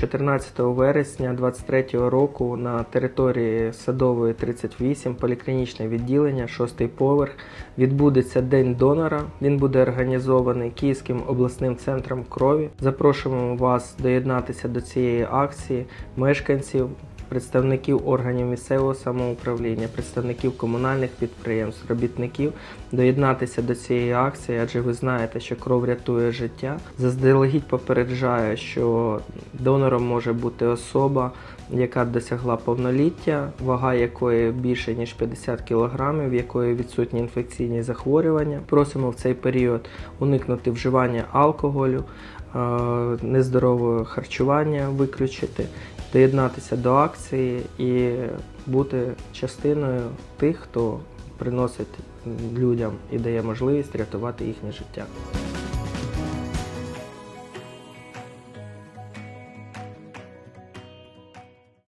14 вересня 2023 року на території Садової 38, поліклінічне відділення, шостий поверх, відбудеться День донора. Він буде організований Київським обласним центром крові. Запрошуємо вас доєднатися до цієї акції, мешканців, представників органів місцевого самоуправління, представників комунальних підприємств, робітників доєднатися до цієї акції, адже ви знаєте, що кров рятує життя. Заздалегідь попереджаю, що донором може бути особа, яка досягла повноліття, вага якої більше ніж 50 кг, в якої відсутні інфекційні захворювання. Просимо в цей період уникнути вживання алкоголю, е, нездорового харчування виключити, доєднатися до акції і бути частиною тих, хто приносить людям і дає можливість рятувати їхнє життя.